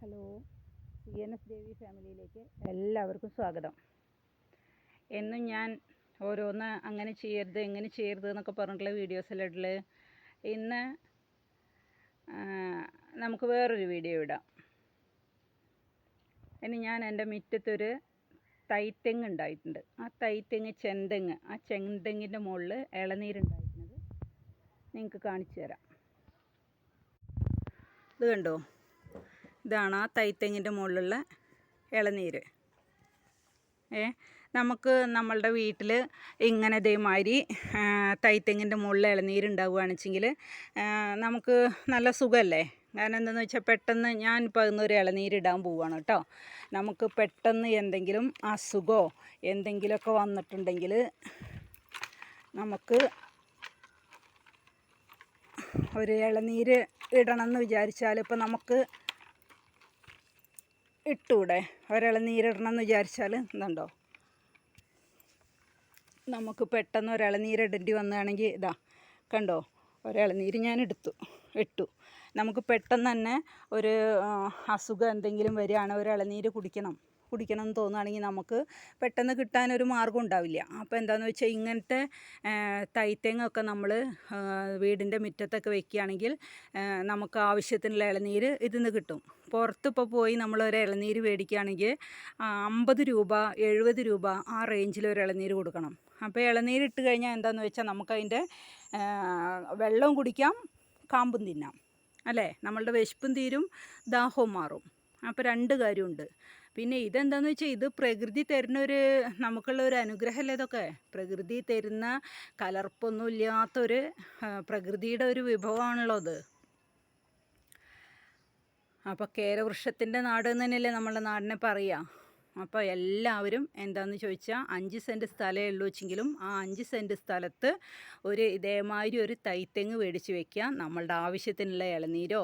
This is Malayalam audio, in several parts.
Hello C N S Devi ഫാമിലിയിലേക്ക് എല്ലാവർക്കും സ്വാഗതം. എന്നും ഞാൻ ഓരോന്ന് അങ്ങനെ ചെയ്യരുത് എങ്ങനെ ചെയ്യരുത് എന്നൊക്കെ പറഞ്ഞിട്ടുള്ള വീഡിയോസ് എല്ലാം ഇടൽ? ഇന്ന് നമുക്ക് വേറൊരു വീഡിയോ ഇടാം. ഇനി ഞാൻ എന്റെ മുറ്റത്തൊരു തൈത്തെങ്ങ് ഉണ്ടായിട്ടുണ്ട്. ആ തൈത്തെങ്ങ് ചെന്തെങ്ങ് ആ ചെന്തെങ്ങിന്റെ മുകളിൽ ഉണ്ടായിട്ടുണ്ട് നിങ്ങൾക്ക് കാണിച്ചു തരാം. ഇത് കണ്ടോ? ഇതാണ് ആ തൈത്തെങ്ങിന്റെ മുകളിലുള്ള ഇളനീര്. ഏ നമുക്ക് നമ്മളുടെ വീട്ടിൽ ഇങ്ങനെ ഇതേമാതിരി തൈത്തെങ്ങിന്റെ മുകളിൽ ഇളനീര് ഉണ്ടാവുകയാണെച്ചെങ്കിൽ നമുക്ക് നല്ല സുഖമല്ലേ? കാരണം എന്താണെന്ന് വെച്ചാൽ പെട്ടെന്ന് ഒരു ഇളനീര് ഇടാൻ പോവുകയാണ് കേട്ടോ. നമുക്ക് പെട്ടെന്ന് എന്തെങ്കിലും അസുഖമോ എന്തെങ്കിലുമൊക്കെ വന്നിട്ടുണ്ടെങ്കിൽ നമുക്ക് ഒരു ഇളനീര് ഇടണം എന്ന് വിചാരിച്ചാൽ ഇപ്പോൾ നമുക്ക് ഇട്ടൂടെ? ഒരിളനീരിടണം എന്ന് വിചാരിച്ചാൽ ഇതുണ്ടോ? നമുക്ക് പെട്ടെന്ന് ഒരിളനീരിടേണ്ടി വന്നതാണെങ്കിൽ ഇതാ കണ്ടോ? ഒരിളനീര് ഞാൻ എടുത്തു ഇട്ടു. നമുക്ക് പെട്ടെന്ന് തന്നെ ഒരു അസുഖം എന്തെങ്കിലും വരികയാണ് നീര് കുടിക്കണം. കുടിക്കണം എന്ന് തോന്നുകയാണെങ്കിൽ നമുക്ക് പെട്ടെന്ന് കിട്ടാനൊരു മാർഗം ഉണ്ടാവില്ല. അപ്പോൾ എന്താണെന്ന് വെച്ചാൽ ഇങ്ങനത്തെ തൈത്തേങ്ങൊക്കെ നമ്മൾ വീടിന്റെ മുറ്റത്തൊക്കെ വെക്കുകയാണെങ്കിൽ നമുക്ക് ആവശ്യത്തിനുള്ള ഇളനീര് ഇതിന്ന് കിട്ടും. പുറത്തിപ്പോൾ പോയി നമ്മളൊരു ഇളനീര് മേടിക്കുകയാണെങ്കിൽ അമ്പത് രൂപ എഴുപത് രൂപ ആ റേഞ്ചിൽ ഒരു ഇളനീര് കൊടുക്കണം. അപ്പോൾ ഇളനീര് ഇട്ട് കഴിഞ്ഞാൽ എന്താണെന്ന് വെച്ചാൽ നമുക്കതിന്റെ വെള്ളവും കുടിക്കാം കാമ്പും തിന്നാം. അല്ലേ? നമ്മളുടെ വിശപ്പും തീരും ദാഹവും മാറും. അപ്പോൾ രണ്ട് കാര്യമുണ്ട്. പിന്നെ ഇതെന്താണെന്ന് വെച്ചാൽ ഇത് പ്രകൃതി തരുന്ന ഒരു നമുക്കുള്ള ഒരു അനുഗ്രഹമല്ലേ ഇതൊക്കെ? പ്രകൃതി തരുന്ന കലർപ്പൊന്നും ഇല്ലാത്തൊരു പ്രകൃതിയുടെ ഒരു വിഭവമാണല്ലോ അത് അപ്പോൾ കേരവൃക്ഷത്തിന്റെ നാട് എന്ന് തന്നെയല്ലേ നമ്മളെ നാടിനെ പറയുക. അപ്പോൾ എല്ലാവരും എന്താണെന്ന് ചോദിച്ചാൽ അഞ്ച് സെന്റ് സ്ഥലമേ ഉള്ളൂ വെച്ചെങ്കിലും ആ അഞ്ച് സെന്റ് സ്ഥലത്ത് ഒരു ഇതേമാതിരി ഒരു തൈത്തെങ്ങ് മേടിച്ച് വെക്കുക. നമ്മളുടെ ആവശ്യത്തിനുള്ള ഇളനീരോ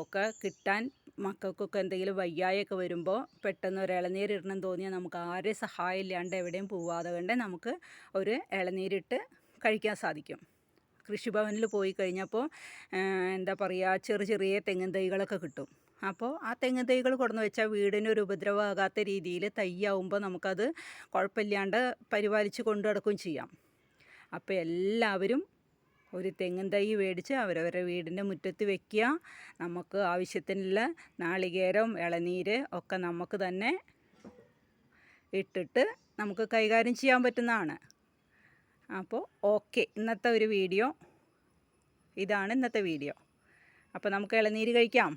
ഒക്കെ കിട്ടാൻ മക്കൾക്കൊക്കെ എന്തെങ്കിലും വയ്യായൊക്കെ വരുമ്പോൾ പെട്ടെന്ന് ഒരു ഇളനീര് ഇടണം തോന്നിയാൽ നമുക്ക് ആരെ സഹായം ഇല്ലാണ്ട് എവിടെയും പോവാതെ കണ്ട് നമുക്ക് ഒരു ഇളനീരിട്ട് കഴിക്കാൻ സാധിക്കും. കൃഷിഭവനിൽ പോയി കഴിഞ്ഞപ്പോൾ എന്താ പറയുക ചെറിയ ചെറിയ തെങ്ങിൻ തൈകളൊക്കെ കിട്ടും. അപ്പോൾ ആ തെങ്ങിൻ തൈകൾ കൊടുന്ന് വെച്ചാൽ വീടിനൊരു ഉപദ്രവമാകാത്ത രീതിയിൽ തൈയാവുമ്പോൾ നമുക്കത് കുഴപ്പമില്ലാണ്ട് പരിപാലിച്ച് കൊണ്ടു നടക്കുകയും ചെയ്യാം. അപ്പോൾ എല്ലാവരും ഒരു തെങ്ങിൻ തൈ മേടിച്ച് അവരവരുടെ വീടിന്റെ മുറ്റത്ത് വെക്കുക. നമുക്ക് ആവശ്യത്തിനുള്ള നാളികേരം ഇളനീര് ഒക്കെ നമുക്ക് തന്നെ ഇട്ടിട്ട് നമുക്ക് കൈകാര്യം ചെയ്യാൻ പറ്റുന്നതാണ്. അപ്പോൾ ഓക്കെ ഇന്നത്തെ ഒരു വീഡിയോ. ഇതാണ് ഇന്നത്തെ വീഡിയോ. അപ്പോൾ നമുക്ക് ഇളനീര് കഴിക്കാം.